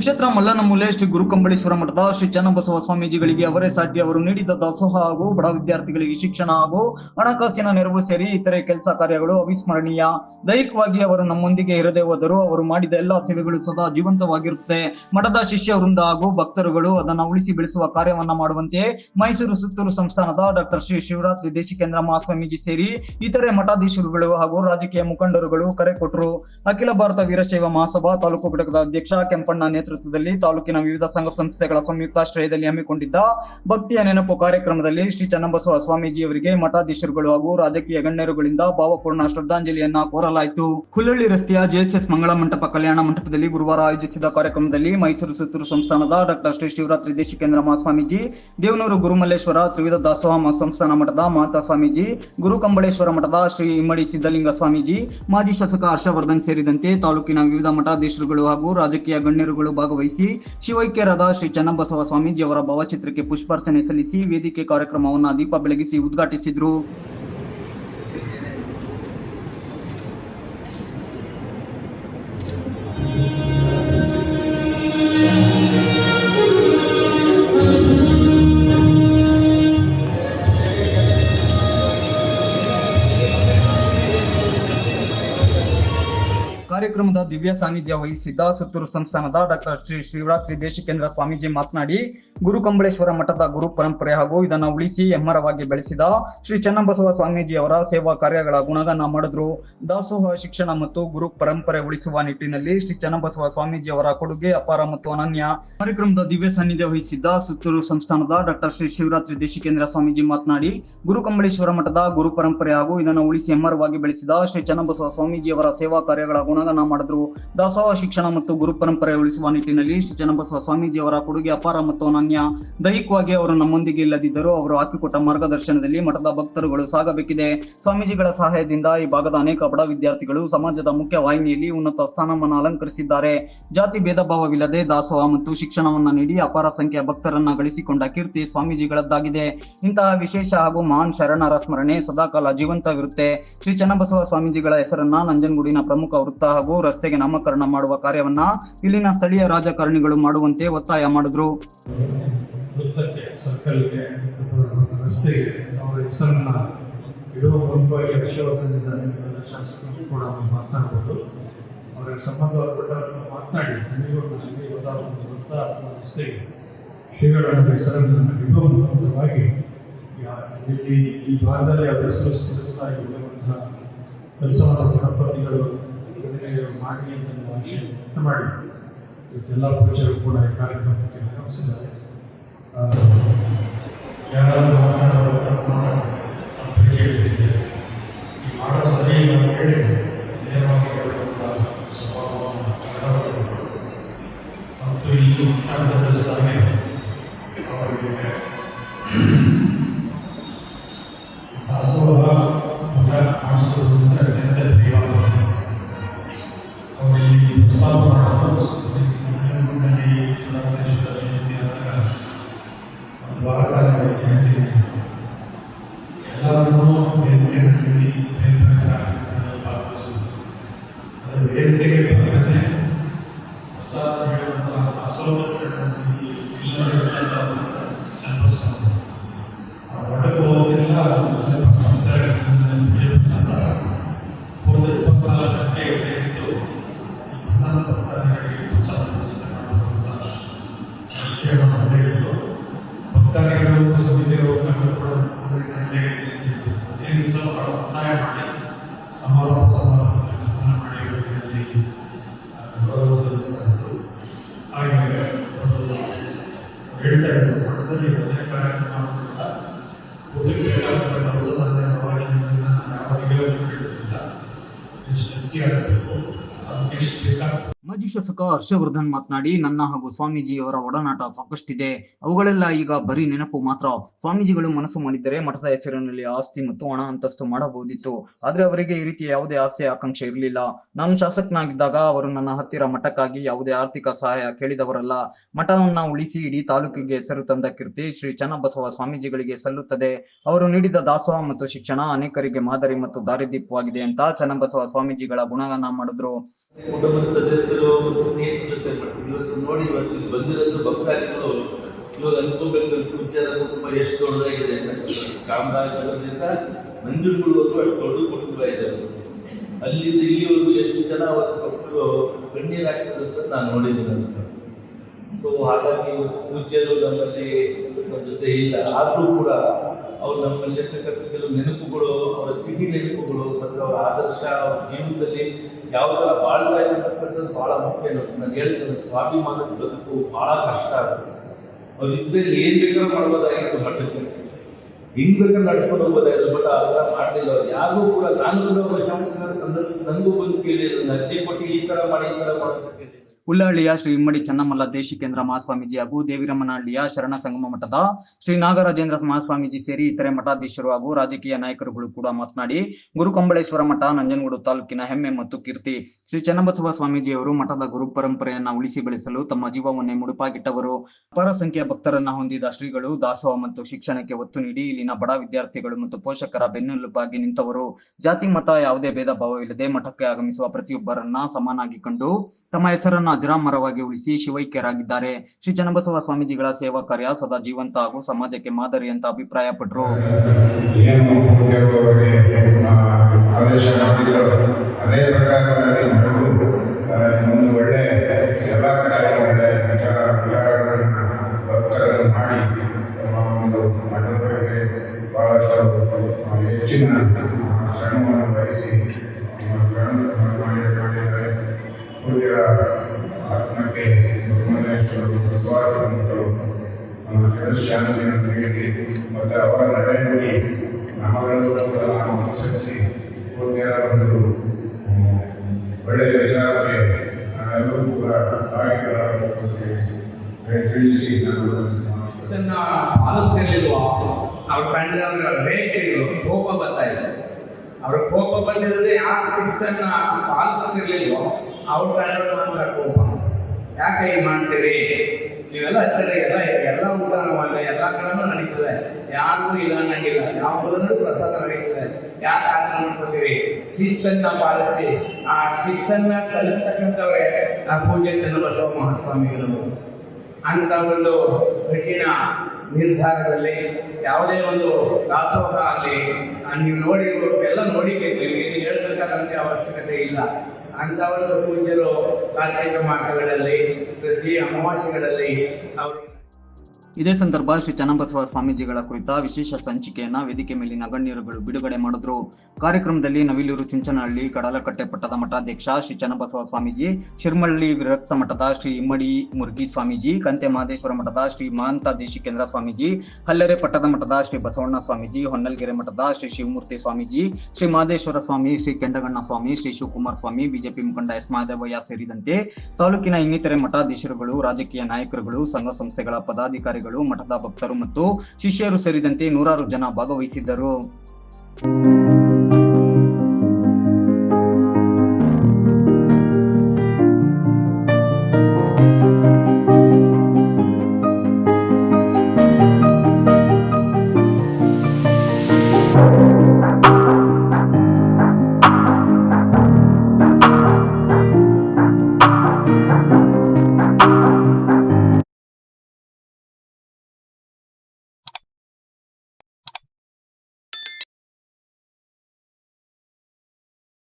ಸುಕ್ಷೇತ್ರ ಮಲ್ಲನ ಮೂಲೆ ಶ್ರೀ ಗುರುಕಂಬಳೇಶ್ವರ ಮಠದ ಶ್ರೀ ಚನ್ನಬಸವ ಸ್ವಾಮೀಜಿಗಳಿಗೆ ಅವರೇ ಸಾಟಿ ಅವರು ನೀಡಿದ ದಾಸೋಹ ಹಾಗೂ ಬಡ ವಿದ್ಯಾರ್ಥಿಗಳಿಗೆ ಶಿಕ್ಷಣ ಹಾಗೂ ಹಣಕಾಸಿನ ನೆರವು ಸೇರಿ ಇತರೆ ಕೆಲಸ ಕಾರ್ಯಗಳು ಅವಿಸ್ಮರಣೀಯ. ದೈಹಿಕವಾಗಿ ಅವರು ನಮ್ಮೊಂದಿಗೆ ಇರದೇ ಹೋದರು ಅವರು ಮಾಡಿದ ಎಲ್ಲಾ ಸೇವೆಗಳು ಸದಾ ಜೀವಂತವಾಗಿರುತ್ತೆ. ಮಠದ ಶಿಷ್ಯ ವೃಂದ ಹಾಗೂ ಭಕ್ತರುಗಳು ಅದನ್ನು ಉಳಿಸಿ ಬೆಳೆಸುವ ಕಾರ್ಯವನ್ನ ಮಾಡುವಂತೆ ಮೈಸೂರು ಸುತ್ತೂರು ಸಂಸ್ಥಾನದ ಡಾಕ್ಟರ್ ಶ್ರೀ ಶಿವರಾತ್ರಿ ದೇಶಿಕೇಂದ್ರ ಮಹಾಸ್ವಾಮೀಜಿ ಸೇರಿ ಇತರೆ ಮಠಾಧೀಶರುಗಳು ಹಾಗೂ ರಾಜಕೀಯ ಮುಖಂಡರುಗಳು ಕರೆ ಕೊಟ್ಟರು. ಅಖಿಲ ಭಾರತ ವೀರಶೈವ ಮಹಾಸಭಾ ತಾಲೂಕು ಘಟಕದ ಅಧ್ಯಕ್ಷ ಕೆಂಪಣ್ಣ ನೇತೃತ್ವದಲ್ಲಿ ತಾಲೂಕಿನ ವಿವಿಧ ಸಂಘ ಸಂಸ್ಥೆಗಳ ಸಂಯುಕ್ತಾಶ್ರಯದಲ್ಲಿ ಹಮ್ಮಿಕೊಂಡಿದ್ದ ಭಕ್ತಿಯ ನೆನಪು ಕಾರ್ಯಕ್ರಮದಲ್ಲಿ ಶ್ರೀ ಚನ್ನಬಸವ ಸ್ವಾಮೀಜಿ ಅವರಿಗೆ ಮಠಾಧೀಶರುಗಳು ಹಾಗೂ ರಾಜಕೀಯ ಗಣ್ಯರುಗಳಿಂದ ಭಾವಪೂರ್ಣ ಶ್ರದ್ಧಾಂಜಲಿಯನ್ನ ಕೋರಲಾಯಿತು. ಹುಲ್ಲಳ್ಳಿ ರಸ್ತೆಯ ಜೆಎಸ್ಎಸ್ ಮಂಗಳ ಮಂಟಪ ಕಲ್ಯಾಣ ಮಂಟಪದಲ್ಲಿ ಗುರುವಾರ ಆಯೋಜಿಸಿದ ಕಾರ್ಯಕ್ರಮದಲ್ಲಿ ಮೈಸೂರು ಸುತ್ತೂರು ಸಂಸ್ಥಾನದ ಡಾಕ್ಟರ್ ಶ್ರೀ ಶಿವರಾತ್ರಿ ದೇಶಿಕೇಂದ್ರ ಮಹಾಸ್ವಾಮೀಜಿ ದೇವನೂರು ಗುರುಮಲ್ಲೇಶ್ವರ ತ್ರಿವಿಧ ದಾಸೋಹ ಸಂಸ್ಥಾನ ಮಠದ ಮಹಂತ ಸ್ವಾಮೀಜಿ, ಗುರು ಕಂಬಳೇಶ್ವರ ಮಠದ ಶ್ರೀ ಇಮ್ಮಡಿ ಸಿದ್ದಲಿಂಗ ಸ್ವಾಮೀಜಿ, ಮಾಜಿ ಶಾಸಕ ಹರ್ಷವರ್ಧನ್ ಸೇರಿದಂತೆ ತಾಲೂಕಿನ ವಿವಿಧ ಮಠಾಧೀಶರುಗಳು ಹಾಗೂ ರಾಜಕೀಯ ಗಣ್ಯರುಗಳು ಭಾಗವಹಿಸಿ ಶಿವೈಕ್ಯರಾದ ಶ್ರೀ ಚನ್ನಬಸವ ಸ್ವಾಮೀಜಿ ಅವರ ಭಾವಚಿತ್ರಕ್ಕೆ ಪುಷ್ಪಾರ್ಚನೆ ಸಲ್ಲಿಸಿ ವೇದಿಕೆ ಕಾರ್ಯಕ್ರಮವನ್ನು ದೀಪ ಬೆಳಗಿಸಿ ಉದ್ಘಾಟಿಸಿದರು. ದಿವ್ಯ ಸಾನ್ನಿಧ್ಯ ವಹಿಸಿದ್ದ ಸುತ್ತೂರು ಸಂಸ್ಥಾನದ ಡಾಕ್ಟರ್ ಶ್ರೀ ಶಿವರಾತ್ರಿ ದೇಶಿಕೇಂದ್ರ ಸ್ವಾಮೀಜಿ ಮಾತನಾಡಿ, ಗುರು ಕಂಬಳೇಶ್ವರ ಮಠದ ಗುರು ಪರಂಪರೆ ಹಾಗೂ ಇದನ್ನು ಉಳಿಸಿ ಹೆಮ್ಮರವಾಗಿ ಬೆಳೆಸಿದ ಶ್ರೀ ಚನ್ನಬಸವ ಸ್ವಾಮೀಜಿ ಅವರ ಸೇವಾ ಕಾರ್ಯಗಳ ಗುಣಗಾನ ಮಾಡಿದ್ರು. ದಾಸೋಹ ಶಿಕ್ಷಣ ಮತ್ತು ಗುರು ಪರಂಪರೆ ಉಳಿಸುವ ನಿಟ್ಟಿನಲ್ಲಿ ಶ್ರೀ ಚನ್ನಬಸವ ಸ್ವಾಮೀಜಿ ಅವರ ಕೊಡುಗೆ ಅಪಾರ ಮತ್ತು ಅನನ್ಯ. ಕಾರ್ಯಕ್ರಮದ ದಿವ್ಯ ಸಾನ್ನಿಧ್ಯ ವಹಿಸಿದ್ದ ಸುತ್ತೂರು ಸಂಸ್ಥಾನದ ಡಾಕ್ಟರ್ ಶ್ರೀ ಶಿವರಾತ್ರಿ ದೇಶಿಕೇಂದ್ರ ಸ್ವಾಮೀಜಿ ಮಾತನಾಡಿ, ಗುರು ಕಂಬಳೇಶ್ವರ ಮಠದ ಗುರು ಪರಂಪರೆ ಹಾಗೂ ಇದನ್ನು ಉಳಿಸಿ ಹೆಮ್ಮರವಾಗಿ ಬೆಳೆಸಿದ ಶ್ರೀ ಚನ್ನಬಸವ ಸ್ವಾಮೀಜಿ ಅವರ ಸೇವಾ ಕಾರ್ಯಗಳ ಗುಣಗಾನ ಮಾಡಿದ್ರು. ದಾಸೋಹ ಶಿಕ್ಷಣ ಮತ್ತು ಗುರು ಪರಂಪರೆ ಉಳಿಸುವ ನಿಟ್ಟಿನಲ್ಲಿ ಶ್ರೀ ಚನ್ನಬಸವ ಸ್ವಾಮೀಜಿಯವರ ಕೊಡುಗೆ ಅಪಾರ ಮತ್ತು ಅನನ್ಯ. ದೈಹಿಕವಾಗಿ ಅವರು ನಮ್ಮೊಂದಿಗೆ ಇಲ್ಲದಿದ್ದರೂ ಅವರು ಹಾಕಿಕೊಟ್ಟ ಮಾರ್ಗದರ್ಶನದಲ್ಲಿ ಮಠದ ಭಕ್ತರುಗಳು ಸಾಗಬೇಕಿದೆ. ಸ್ವಾಮೀಜಿಗಳ ಸಹಾಯದಿಂದ ಈ ಭಾಗದ ಅನೇಕ ಬಡ ವಿದ್ಯಾರ್ಥಿಗಳು ಸಮಾಜದ ಮುಖ್ಯ ವಾಹಿನಿಯಲ್ಲಿ ಉನ್ನತ ಸ್ಥಾನವನ್ನು ಅಲಂಕರಿಸಿದ್ದಾರೆ. ಜಾತಿ ಭೇದ ಭಾವವಿಲ್ಲದೆ ದಾಸೋಹ ಮತ್ತು ಶಿಕ್ಷಣವನ್ನು ನೀಡಿ ಅಪಾರ ಸಂಖ್ಯೆಯ ಭಕ್ತರನ್ನ ಗಳಿಸಿಕೊಂಡ ಕೀರ್ತಿ ಸ್ವಾಮೀಜಿಗಳದ್ದಾಗಿದೆ. ಇಂತಹ ವಿಶೇಷ ಹಾಗೂ ಮಹಾನ್ ಶರಣರ ಸ್ಮರಣೆ ಸದಾಕಾಲ ಜೀವಂತವಿರುತ್ತೆ. ಶ್ರೀ ಚನ್ನಬಸವ ಸ್ವಾಮೀಜಿಗಳ ಹೆಸರನ್ನ ನಂಜನಗೂಡಿನ ಪ್ರಮುಖ ವೃತ್ತ ಹಾಗೂ ರಸ್ತೆಗೆ ನಾಮಕರಣ ಮಾಡುವ ಕಾರ್ಯವನ್ನ ಇಲ್ಲಿನ ಸ್ಥಳೀಯ ರಾಜಕಾರಣಿಗಳು ಮಾಡುವಂತೆ ಒತ್ತಾಯ ಮಾಡಿದ್ರು. ಈ ಭಾಗದಲ್ಲಿ ಗಣಪತಿಗಳು ಮಾಡಿ ಅಂತ ನಾವು ಮಾಡಿ ಪೂಜೆಗಳು ಕೂಡ ಈ ಕಾರ್ಯಕ್ರಮಕ್ಕೆ ಆಗಮಿಸಿದ್ದಾರೆ. every ಹೇಳ್ತಾ ಶಾಸಕ ಹರ್ಷವರ್ಧನ್ ಮಾತನಾಡಿ, ನನ್ನ ಹಾಗೂ ಸ್ವಾಮೀಜಿಯವರ ಒಡನಾಟ ಸಾಕಷ್ಟಿದೆ. ಅವುಗಳೆಲ್ಲ ಈಗ ಬರೀ ನೆನಪು ಮಾತ್ರ. ಸ್ವಾಮೀಜಿಗಳು ಮನಸ್ಸು ಮಾಡಿದ್ದರೆ ಮಠದ ಹೆಸರಿನಲ್ಲಿ ಆಸ್ತಿ ಮತ್ತು ಹಣ ಅಂತಸ್ತು ಮಾಡಬಹುದಿತ್ತು. ಆದ್ರೆ ಅವರಿಗೆ ಈ ರೀತಿಯ ಯಾವುದೇ ಆಸೆ, ಆಕಾಂಕ್ಷೆ ಇರಲಿಲ್ಲ. ನಾನು ಶಾಸಕನಾಗಿದ್ದಾಗ ಅವರು ನನ್ನ ಹತ್ತಿರ ಮಠಕ್ಕಾಗಿ ಯಾವುದೇ ಆರ್ಥಿಕ ಸಹಾಯ ಕೇಳಿದವರಲ್ಲ. ಮಠವನ್ನ ಉಳಿಸಿ ಇಡೀ ತಾಲೂಕಿಗೆ ಹೆಸರು ತಂದ ಕೀರ್ತಿ ಶ್ರೀ ಚನ್ನಬಸವ ಸ್ವಾಮೀಜಿಗಳಿಗೆ ಸಲ್ಲುತ್ತದೆ. ಅವರು ನೀಡಿದ ದಾಸೋಹ ಮತ್ತು ಶಿಕ್ಷಣ ಅನೇಕರಿಗೆ ಮಾದರಿ ಮತ್ತು ದಾರಿದೀಪವಾಗಿದೆ ಅಂತ ಚನ್ನಬಸವ ಸ್ವಾಮೀಜಿಗಳ ಗುಣಗಾನ ಮಾಡಿದ್ರು. ಕುಟುಂಬದ ಸದಸ್ಯರು ಒಂದು ಸ್ನೇಹಿತರ ಜೊತೆ ಮಾಡ್ತೀವಿ. ಇವತ್ತು ನೋಡಿ ಇವತ್ತು ಇಲ್ಲಿ ಬಂದಿರೋದು ಭಕ್ತಾದಿಗಳು ಇವಾಗ ಅನ್ಕೋಬೇಕು ಪೂಜ್ಯರ ಕುಟುಂಬ ಎಷ್ಟು ದೊಡ್ಡದಾಗಿದೆ ಅಂತ. ಚಾಮರಾಜನಗರದಿಂದ ನಂಜನಗೂಡುವರೆಗೂ ಅಷ್ಟು ದೊಡ್ಡ ಕುಟುಂಬ ಇದೆ. ಅಲ್ಲಿಂದ ಇಲ್ಲಿವರೆಗೂ ಎಷ್ಟು ಜನ ಅವರು ಮಕ್ಕಳು ಕಣ್ಣೀರು ಅಂತ ನಾನು ನೋಡಿದ್ದೀನಿ ಅಂತ ಸೊ ಹಾಗಾಗಿ ಪೂಜ್ಯರು ನಮ್ಮಲ್ಲಿ ನಮ್ಮ ಜೊತೆ ಇಲ್ಲ. ಆದರೂ ಕೂಡ ಅವ್ರು ನಮ್ಮಲ್ಲಿ ಇರ್ತಕ್ಕಂಥ ಕೆಲವು ನೆನಪುಗಳು, ಅವರ ಸಿಹಿ ನೆನಪುಗಳು, ಮತ್ತು ಅವರ ಆದರ್ಶ, ಅವರ ಜೀವನದಲ್ಲಿ ಯಾವ ಥರ ಬಾಳ್ತಾ ಇರತಕ್ಕಂಥದ್ದು ಭಾಳ ಮುಖ್ಯ ನಾನು ಹೇಳ್ತೇನೆ ಸ್ವಾಭಿಮಾನದ ಬದುಕು ಬಹಳ ಕಷ್ಟ ಆಗುತ್ತೆ. ಅವ್ರು ಇದ್ರಲ್ಲಿ ಏನ್ ಬೇಕಾದ್ರೂ ಮಾಡ್ಬೋದಾಗಿತ್ತು ಮಟ್ಟಕ್ಕೆ ಹಿಂಗ್ ಬೇಕಾದ್ರೆ ನಡ್ಸ್ಕೊಂಡು ಹೋಗ್ಬೋದಾಗಿತ್ತು, ಬಟ್ ಆ ಥರ ಮಾಡಲಿಲ್ಲ ಅವ್ರು. ಯಾರಿಗೂ ಕೂಡ, ನಾನು ಕೂಡ ಒಬ್ಬ ಶಾಸಕರ ಸಂದರ್ಭ ನನಗೂ ಬಂದು ಕೇಳಿದ್ರು ಅರ್ಜಿ ಕೊಟ್ಟು ಈ ತರ ಮಾಡಿ, ಈ ತರ ಮಾಡಿ ಉಳ್ಳಹಳ್ಳಿಯ ಶ್ರೀ ಇಮ್ಮಡಿ ಚನ್ನಮಲ್ಲ ದೇಶಿಕೇಂದ್ರ ಮಹಾಸ್ವಾಮೀಜಿ ಹಾಗೂ ದೇವಿರಮ್ಮನಹಳ್ಳಿಯ ಶರಣ ಸಂಗಮ ಮಠದ ಶ್ರೀ ನಾಗರಾಜೇಂದ್ರ ಮಹಾಸ್ವಾಮೀಜಿ ಸೇರಿ ಇತರೆ ಮಠಾಧೀಶರು ಹಾಗೂ ರಾಜಕೀಯ ನಾಯಕರುಗಳು ಕೂಡ ಮಾತನಾಡಿ ಗುರುಕಂಬಳೇಶ್ವರ ಮಠ, ನಂಜನಗೂಡು ತಾಲೂಕಿನ ಹೆಮ್ಮೆ ಮತ್ತು ಕೀರ್ತಿ. ಶ್ರೀ ಚನ್ನಬಸವ ಸ್ವಾಮೀಜಿಯವರು ಮಠದ ಗುರು ಪರಂಪರೆಯನ್ನ ಉಳಿಸಿ ಬೆಳೆಸಲು ತಮ್ಮ ಜೀವವನ್ನೇ ಮುಡುಪಾಗಿಟ್ಟವರು. ಅಪಾರ ಸಂಖ್ಯೆಯ ಭಕ್ತರನ್ನ ಹೊಂದಿದ ಶ್ರೀಗಳು ದಾಸೋಹ ಮತ್ತು ಶಿಕ್ಷಣಕ್ಕೆ ಒತ್ತು ನೀಡಿ ಇಲ್ಲಿನ ಬಡ ವಿದ್ಯಾರ್ಥಿಗಳು ಮತ್ತು ಪೋಷಕರ ಬೆನ್ನೆಲುಬಾಗಿ ನಿಂತವರು. ಜಾತಿ, ಮತ ಯಾವುದೇ ಭೇದ ಭಾವವಿಲ್ಲದೆ ಮಠಕ್ಕೆ ಆಗಮಿಸುವ ಪ್ರತಿಯೊಬ್ಬರನ್ನ ಸಮಾನಾಗಿ ಕಂಡು ತಮ್ಮ ಹೆಸರನ್ನ ಅಜರಾಮರವಾಗಿ ಉಳಿಸಿ ಶಿವೈಕ್ಯರಾಗಿದ್ದಾರೆ. ಶ್ರೀ ಚನ್ನಬಸವ ಸ್ವಾಮೀಜಿಗಳ ಸೇವಾ ಕಾರ್ಯ ಸದಾ ಜೀವಂತ ಹಾಗೂ ಸಮಾಜಕ್ಕೆ ಮಾದರಿ ಅಂತ ಅಭಿಪ್ರಾಯಪಟ್ಟರು ಅದೇ ಪ್ರಕಾರದಲ್ಲಿ ಅದನ್ನ ಪಾಲಿಸ್ತಿರ್ಲಿಲ್ವೋ ಅವ್ರ ಕಂಡ್ರೆ ಅವ್ರ ರೇಖೆಗಳು ಕೋಪ ಬರ್ತಾ ಇದೆ. ಅವ್ರ ಕೋಪ ಬಂದಿರೋದೇ ಯಾಕೆ ಶಿಸ್ತನ್ನ ಪಾಲಿಸ್ತಿರ್ಲಿಲ್ವೋ ಅವ್ರ ಕಂಡ್ರೆ ಮಾತ್ರ ಕೋಪ? ಯಾಕೆ ಹೀಗೆ ಮಾಡ್ತೀರಿ? ನೀವೆಲ್ಲ ಹತ್ತಿರ ಎಲ್ಲ ಎಲ್ಲ ಉದಾಹರಣೆ ಎಲ್ಲ ಕಡೆನೂ ನಡೀತದೆ. ಯಾರಿಗೂ ಇಲ್ಲ ಅನ್ನಂಗಿಲ್ಲ. ಯಾವ ಕಡೆನೂ ಪ್ರಸಾದ ನಡೀತದೆ. ಯಾಕೆ ಆಚರಣೆ ಮಾಡ್ಕೋತೀರಿ ಶಿಸ್ತನ್ನ ಪಾಲಿಸಿ, ಆ ಶಿಸ್ತನ್ನ ಕಲಿಸ್ತಕ್ಕಂಥವ್ರೆ ಆ ಪೂಜೆ ಚನ್ನಬಸವ ಮಹಾಸ್ವಾಮಿಗಳು. ಅಂತ ಒಂದು ಕಠಿಣ ನಿರ್ಧಾರದಲ್ಲಿ ಯಾವುದೇ ಒಂದು ದಾಸೋಹ ಆಗಲಿ ನೀವು ನೋಡಿ ಎಲ್ಲ ನೋಡಿಬೇಕು ಇಲ್ಲಿ ಹೇಳ್ತಕ್ಕಂಥ ಅವಶ್ಯಕತೆ ಇಲ್ಲ. ಅಂತ ಒಂದು ಪೂಜ್ಯರು ಕಾರ್ತಿಕ ಮಾಸಗಳಲ್ಲಿ, ಪ್ರತಿ ಅಮಾವಾಸ್ಯೆಗಳಲ್ಲಿ ಅವರು ಇದೇ ಸಂದರ್ಭ ಶ್ರೀ ಚನ್ನಬಸವ ಸ್ವಾಮೀಜಿಗಳ ಕುರಿತ ವಿಶೇಷ ಸಂಚಿಕೆಯನ್ನ ವೇದಿಕೆ ಮೇಲಿನ ಗಣ್ಯರುಗಳು ಬಿಡುಗಡೆ ಮಾಡಿದ್ರು. ಕಾರ್ಯಕ್ರಮದಲ್ಲಿ ನವಿಲೂರು ಚುಂಚನಹಳ್ಳಿ ಕಡಲಕಟ್ಟೆ ಪಟ್ಟದ ಮಠಾಧ್ಯಕ್ಷ ಶ್ರೀ ಚನ್ನಬಸವ ಸ್ವಾಮೀಜಿ, ಶಿರ್ಮಳ್ಳಿ ವಿರಕ್ತ ಮಠದ ಶ್ರೀ ಇಮ್ಮಡಿ ಮುರುಗಿ ಸ್ವಾಮೀಜಿ ಕಂತೆ ಮಹದೇಶ್ವರ ಮಠದ ಶ್ರೀ ಮಹಂತ ದೇಶಿಕೇಂದ್ರ ಸ್ವಾಮೀಜಿ, ಹಲ್ಲೆರೆ ಪಟ್ಟದ ಮಠದ ಶ್ರೀ ಬಸವಣ್ಣ ಸ್ವಾಮೀಜಿ, ಹೊನ್ನಲ್ಗೆರೆ ಮಠದ ಶ್ರೀ ಶಿವಮೂರ್ತಿ ಸ್ವಾಮೀಜಿ, ಶ್ರೀ ಮಹದೇಶ್ವರ ಸ್ವಾಮಿ, ಶ್ರೀ ಕೆಂಡಗಣ್ಣ ಸ್ವಾಮಿ, ಶ್ರೀ ಶಿವಕುಮಾರ್ ಸ್ವಾಮಿ, ಬಿಜೆಪಿ ಮುಖಂಡ ಎಸ್ ಮಹದೇವಯ್ಯ ಸೇರಿದಂತೆ ತಾಲೂಕಿನ ಇನ್ನಿತರೆ ಮಠಾಧೀಶರುಗಳು, ರಾಜಕೀಯ ನಾಯಕರುಗಳು, ಸಂಘ ಸಂಸ್ಥೆಗಳ ಪದಾಧಿಕಾರಿಗಳು ಮಠದ ಭಕ್ತರು ಮತ್ತು ಶಿಷ್ಯರು ಸೇರಿದಂತೆ ನೂರಾರು ಜನ ಭಾಗವಹಿಸಿದ್ದರು.